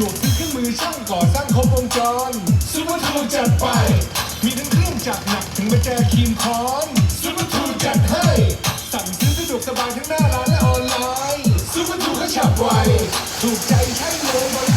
ยวกซื้อเครื่องมือช่างก่อสร้างครบวงจรซูเปอร์ทูจัดไป มีทั้งเครื่องจักรหนักถึงประแจครีมคอนซูเปอร์ทูจัดให้ สั่งซื้อสะดวกสบายทั้งหน้าร้านและออนไลน์ซูเปอร์ทูก็ฉับไวถูกใจใช่เลย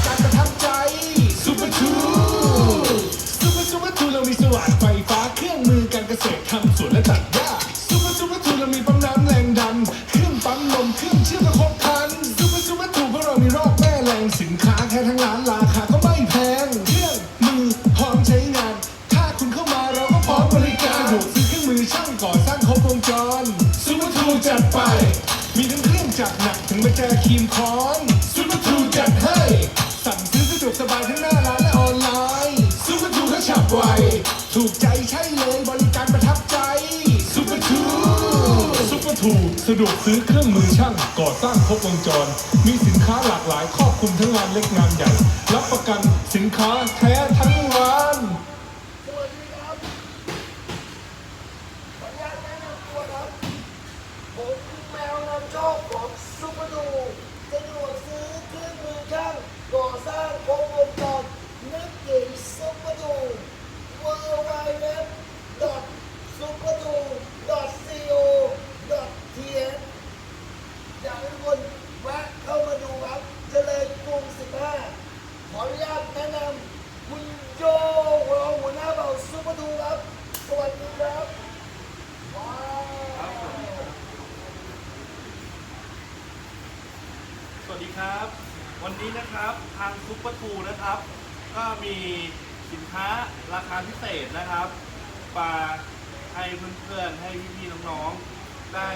กรหนักถึงประแจครีมคอนซูเปอร์ทูจัดให้ สั่งซื้อสะดวกสบายทั้งหน้าร้านและออนไลน์ซูเปอร์ทูก็ฉับไว ถูกใจใช่เลยบริการประทับใจซูเปอร์ทูซูเปอร์ทูสะดวกซื้อเครื่องมือช่างก่อสร้างครบวงจร มีสินค้าหลากหลายครอบคลุมทั้งงานเล็กงานใหญ่ รับประกันสินค้าแท้ทั้งร้าน สวัสดีครับขออนุญาตแนะนำตัวครับ ผมคือแมวนำโชคของซุปเปอร์ดูสะดวกซื้อเครื่องมือช่างก่อสร้างครบวงจรนึกถึงซุปเปอร์ดู w w w s u p e r d o co th อยากให้ทุกคนแวะเข้ามาดูครับเจริญกรุง 15 ขออนุญาตแนะนำคุณโจรองหัวหน้าเบาซุปเปอร์ดูครับ สวัสดีครับว้าว สวัสดีครับ วันนี้นะครับทางซุปเปอร์ทูนะครับ ก็มีสินค้าราคาพิเศษนะครับมาให้เพื่อนๆให้พี่ๆน้องๆได้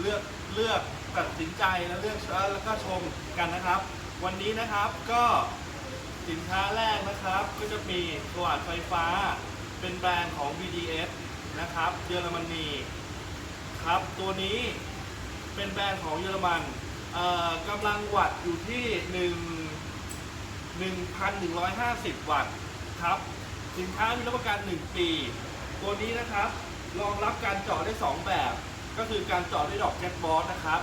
เลือกเลือกตัดสินใจและเลือกแล้วก็ชมกันนะครับ วันนี้นะครับก็สินค้าแรกนะครับ ก็จะมีสว่านไฟฟ้า เป็นแบรนด์ของ BDS นะครับ เยอรมนีครับตัวนี้เป็นแบรนด์ของเยอรมัน เอ่อกำลังวัตต์อยู่ที่1 1,150วัตต์ครับ สินค้ามีรับประกัน1ปี ตัวนี้นะครับรองรับการเจาะได้2แบบ ก็คือการเจาะด้วยดอกแก๊สบอสนะครับ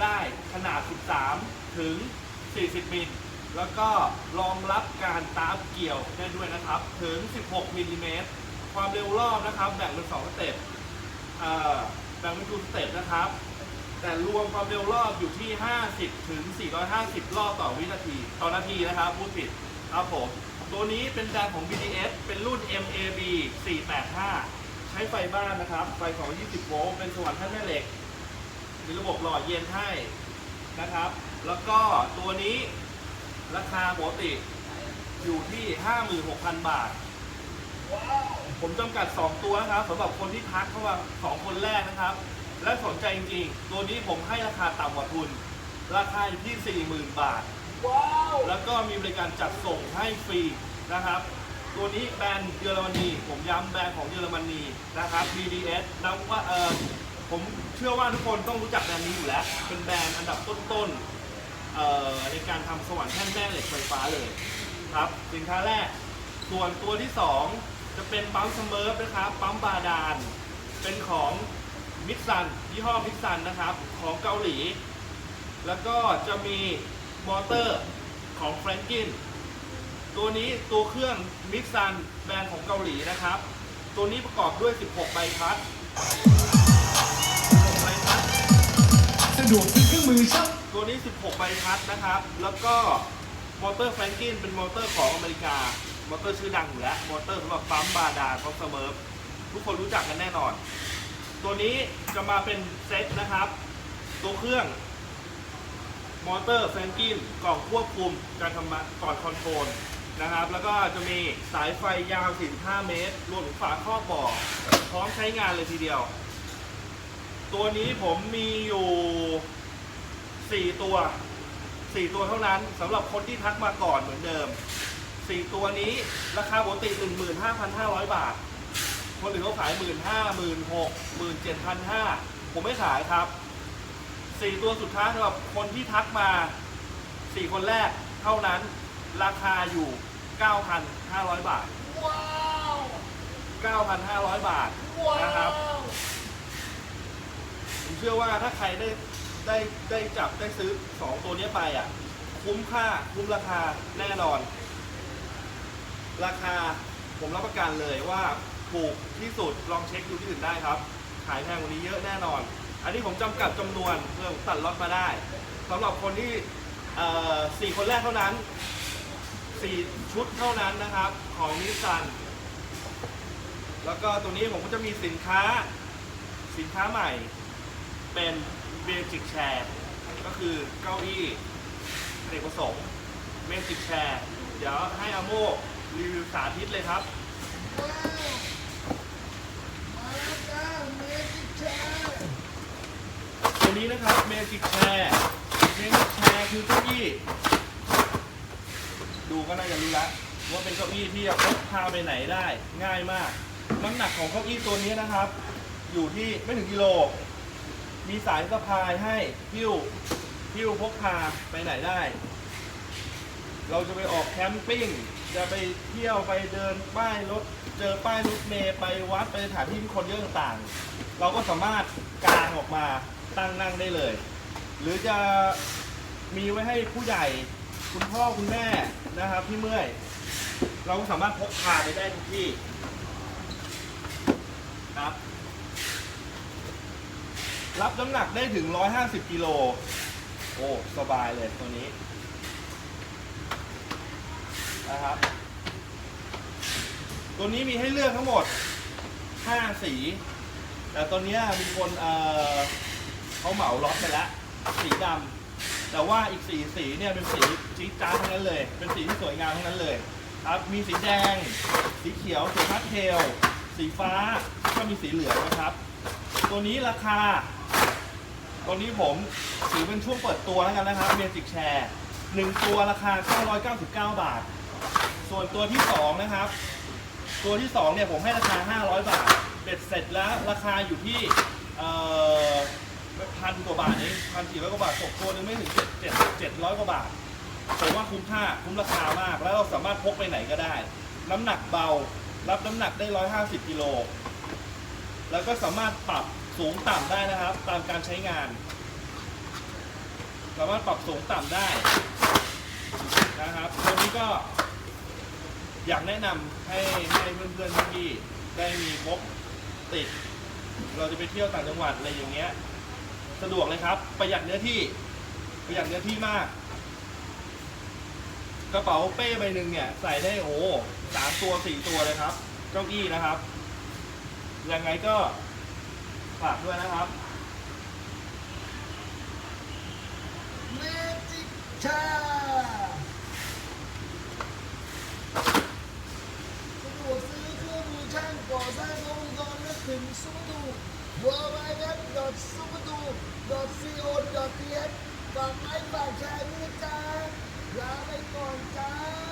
ได้ขนาด 13 ถึง 40 มิล แล้วก็รองรับการตามเกี่ยวได้ด้วยนะครับ ถึง 16 มิลลิเมตร ความเร็วรอบนะครับ แบ่งเป็น2สเต็ปแบ่งเป็นทูสเต็ปนะครับ แต่รวมความเร็วรอบอยู่ที่ 50 ถึง 450 รอบต่อวินาที ต่อนาทีนะครับพูดผิดครับผม ตัวนี้เป็นแบรนด์ของ BTS เป็นรุ่น MAB 485 ใช้ไฟบ้านนะครับ ไฟ 220 โวลต์ เป็นสว่านแท่นแม่เหล็ก มีระบบหล่อเย็นให้นะครับ แล้วก็ตัวนี้ราคาปกติอยู่ที่ 56,000 บาท ผมจำกัด 2 ตัวนะครับสำหรับคนที่ทักเข้ามา 2 คนแรกนะครับ และสนใจจริงๆ ตัวนี้ผมให้ราคาต่ำกว่าทุน ราคาอยู่ที่ 40,000 บาท ว้าว แล้วก็มีบริการจัดส่งให้ฟรีนะครับ ตัวนี้แบรนด์เยอรมนี ผมย้ำแบรนด์ของเยอรมนีนะครับ BDS นับว่าเออผมเชื่อว่าทุกคนต้องรู้จักแบรนด์นี้อยู่แล้ว เป็นแบรนด์อันดับต้นๆเอ่อในการทำสว่านแท่นแม่เหล็กไฟฟ้าเลยครับ สินค้าแรก ส่วนตัวที่ 2 จะเป็นปั๊มสเมิร์ฟนะครับ ปั๊มบาดาล เป็นของ มิกซันยี่ห้อมิกซันนะครับของเกาหลี แล้วก็จะมีมอเตอร์ของแฟรงกินตัวนี้ตัวเครื่องมิกซันแบรนด์ของเกาหลีนะครับ ตัวนี้ประกอบด้วย 16 ใบพัด16ใบพัดสะดวกซื้อเครื่องมือช่างตัวนี้ 16 ใบพัดนะครับ แล้วก็มอเตอร์แฟรงกินเป็นมอเตอร์ของอเมริกา มอเตอร์ชื่อดังอยู่แล้ว มอเตอร์สำหรับปั๊มบาดาลของเสมิร์ฟทุกคนรู้จักกันแน่นอน ตัวนี้จะมาเป็นเซตนะครับ ตัวเครื่อง มอเตอร์แฟรงกินกล่องควบคุมการทำก่อนคอนโทรลนะครับ แล้วก็จะมีสายไฟยาว 45 เมตร รวมถึงฝาครอบบ่อพร้อมใช้งานเลยทีเดียว ตัวนี้ผมมีอยู่ 4 ตัว 4 ตัวเท่านั้นสำหรับคนที่ทักมาก่อนเหมือนเดิม 4 ตัวนี้ราคาปกติ 15,500 บาท คนอื่นเขาขาย1 5 0 0 0 16 0 17,500ผมไม่ขายครับสี่ตัวสุดท้ายสำหรับคนที่ทักมาสี่คนแรกเท่านั้นราคาอยู่ 9,500 บาท ว้าว 9,500 บาทว้านะครับวผมเชื่อว่าถ้าใครได้ได้ได้จับได้ซื้อ 2 ตัวนี้ไปอะ คุ้มค่าคุ้มราคาแน่นอน ราคาผมรับประกันเลยว่า ถูกที่สุดลองเช็คดูที่อื่นได้ครับ ขายแพงกว่านี้เยอะแน่นอน อันนี้ผมจำกัดจำนวนเพื่อผมตัดล็อตมาได้สำหรับคนที่เอ่อสี่คนแรกเท่านั้นสี่ชุดเท่านั้นนะครับ ของนิสสันแล้วก็ตัวนี้ผมก็จะมีสินค้าสินค้าใหม่ เป็นเบจิกแชร์ก็คือเก้าอี้อเนกประสงค์เบจิกแชร์เดี๋ยวให้อาโมรีวิวสาธิตเลยครับ ว้าวมาแล้วจ้าเมจิกแชร์ ตัวนี้นะครับเมจิกแชร์เมจิกแชร์คือเก้าอี้ดูก็น่าจะรู้แล้วว่าเป็นเก้าอี้ที่จะพกพาไปไหนได้ง่ายมาก น้ำหนักของเก้าอี้ตัวนี้นะครับ อยู่ที่ไม่ถึงกิโล มีสายสะพายให้พิ้วพิ้วพกพาไปไหนได้ เราจะไปออกแคมปิ้งจะไปเที่ยวไปเดินป้ายรถเจอป้ายรถเมย์ไปวัดไปสถานที่ที่คนเยอะต่างๆ เราก็สามารถกางออกมา ตั้งนั่งได้เลย หรือจะมีไว้ให้ผู้ใหญ่คุณพ่อคุณแม่นะครับที่เมื่อย เราก็สามารถพกพาไปได้ทุกที่ครับ รับน้ำหนักได้ถึง 150กิโลโอ้สบายเลยตัวนี้นะครับ ตัวนี้มีให้เลือกทั้งหมด 5 สี แต่ตัวนี้มีคนเอ่อ เขาเหมาล็อตไปแล้วสีดำแต่ว่าอีกสีสีเนี่ยเป็นสีจี๊ดจ้าทั้งนั้นเลย เป็นสีที่สวยงามทั้งนั้นเลยครับมีสีแดง สีเขียวสีพาสเทลสีฟ้าก็มีสีเหลืองนะครับ ตัวนี้ราคา ตัวนี้ผมถือเป็นช่วงเปิดตัวแล้วกันนะครับ Magic Share หนึ่งตัวราคา 999 บาท ส่วนตัวที่ 2 นะครับ ตัวที่ 2 เนี่ยผมให้ราคา 500 บาทเบ็ดเสร็จแล้วราคาอยู่ที่เอ่อ พันกว่าบาทเองพันสี่ร้อยกว่าบาทตกตัวหนึงไม่ถึงเจ็ดเจ็ดเจ็ดร้อยกว่าบาทผมว่าคุ้มค่าคุ้มราคามาก แล้วเราสามารถพกไปไหนก็ได้ น้ำหนักเบา รับน้ำหนักได้150กิโลแล้วก็สามารถปรับสูงต่ำได้นะครับ ตามการใช้งาน สามารถปรับสูงต่ำได้นะครับตัวนี้ก็อยากแนะนำให้ให้เพื่อนๆพี่ได้มีพกติด เราจะไปเที่ยวต่างจังหวัดอะไรอย่างเงี้ย สะดวกเลยครับ ประหยัดเนื้อที่ ประหยัดเนื้อที่มาก กระเป๋าเป้ใบหนึ่งเนี่ย ใส่ได้โอ้สามตัวสี่ตัวเลยครับ เก้าอี้นะครับ ยังไงก็ฝากด้วยนะครับ เมจิกชร์สะดวกซื้อเครื่องมือช่างก่อสร้างครบวงจรนึกถึงซุปเปอร์ดู w w w s u p e r d o c o t h ฝากไลค์ฝากแชร์ด้วยนะจ้าลาไปก่อนจ้า